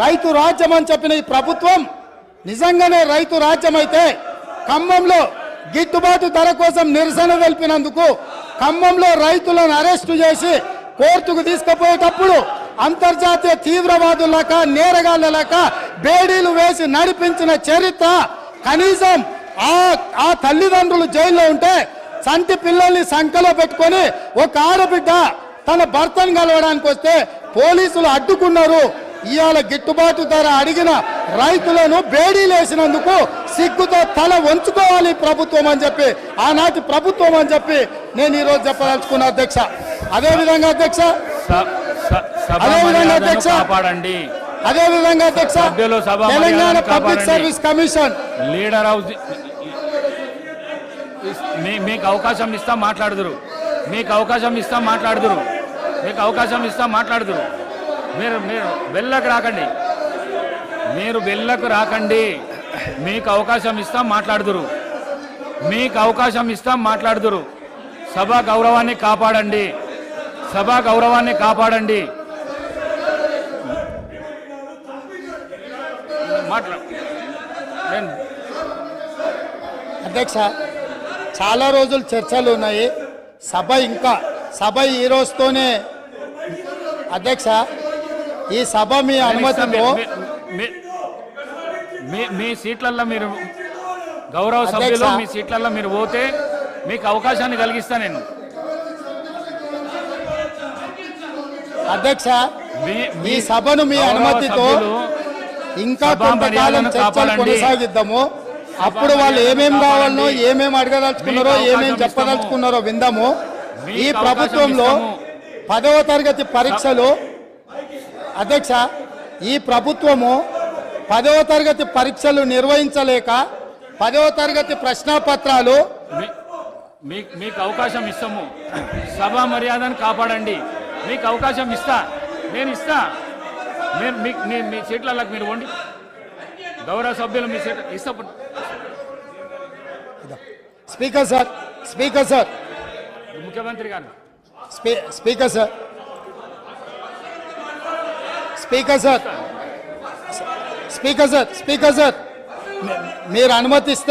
రైతు రాజ్యం అని చెప్పిన ఈ ప్రభుత్వం నిజంగానే రైతు రాజ్యం అయితే ఖమ్మంలో గిట్టుబాటు ధర కోసం నిరసన తెలిపినందుకు ఖమ్మంలో రైతులను అరెస్టు చేసి కోర్టుకు తీసుకుపోయేటప్పుడు అంతర్జాతీయ తీవ్రవాదులక నేరగాళ్ళక బేడీలు వేసి నడిపించిన చరిత్ర కనీసం ఆ ఆ తల్లిదండ్రులు జైల్లో ఉంటే సంటి పిల్లల్ని సంఖ్యలో పెట్టుకొని ఒక ఆడబిడ్డ తన భర్తను కలవడానికి వస్తే పోలీసులు అడ్డుకున్నారు. ఇవాళ గిట్టుబాటు ధర అడిగిన రైతులను బేడీలేసినందుకు సిగ్గుతో తల వంచుకోవాలి ప్రభుత్వం అని చెప్పి ఆనాటి ప్రభుత్వం అని చెప్పి నేను ఈరోజు చెప్పదలుచుకున్నా అధ్యక్ష. అదేవిధంగా అధ్యక్ష? అదే విధంగా అధ్యక్ష. అదేవిధంగా అధ్యక్ష? సభ్యులు సభ తెలంగాణ మర్యాదను public. Service commission. Leader house మీకు అవకాశం ఇస్తాం మాట్లాడుదురు. మీకు అవకాశం ఇస్తాం మాట్లాడుదురు. మీకు అవకాశం ఇస్తాం మాట్లాడుదురు. మీరు మీరు వెళ్ళకు రాకండి. మీరు వెళ్ళకు రాకండి. మీకు అవకాశం ఇస్తాం మాట్లాడుదురు. మీకు అవకాశం ఇస్తాం మాట్లాడుదురు. సభ గౌరవాన్ని కాపాడండి. సభ గౌరవాన్ని కాపాడండి. మాట్లా అధ్యక్ష చాలా రోజులు చర్చలు ఉన్నాయి. సభ ఇంకా సభ ఈ రోజుతోనే. అధ్యక్ష ఈ సభ మీ అనుమతితో మీ- సీట్లల్లో మీరు గౌరవ. సభ్యులు మీ సీట్లల్లో మీరు పోతే మీకు అవకాశాన్ని కలిగిస్తా నేను అధ్యక్ష మీ- సభను మీ అనుమతితో ఇంకా కొంతకాలం చర్చలు. కొనసాగిద్దాము అప్పుడు వాళ్ళు మర్యాదలను ఏమేం కావాలనో కాపాడండి. ఏమేం అడగదలుచుకున్నారో మీకు ఏమేం అవకాశం చెప్పదలుచుకున్నారో విందాము ఈ ప్రభుత్వంలో. పదవ తరగతి పరీక్షలు అధ్యక్ష ఈ ప్రభుత్వము పదవ తరగతి పరీక్షలు నిర్వహించలేక పదవ తరగతి ప్రశ్నాపత్రాలు మీకు అవకాశం ఇస్తాము. సభా మర్యాదను కాపాడండి. మీకు అవకాశం ఇస్తా. నేను ఇస్తా. మీరు మీ మీ- సీట్లలోకి మీరు వండి. గౌరవ సభ్యులు మీ సీట్ ఇస్తా స్పీకర్ సార్ స్పీకర్ సార్. ముఖ్యమంత్రి గారు. స్పీ speaker sir. Speaker sir. Speaker sir speaker sir. మీరు అనుమతిస్తే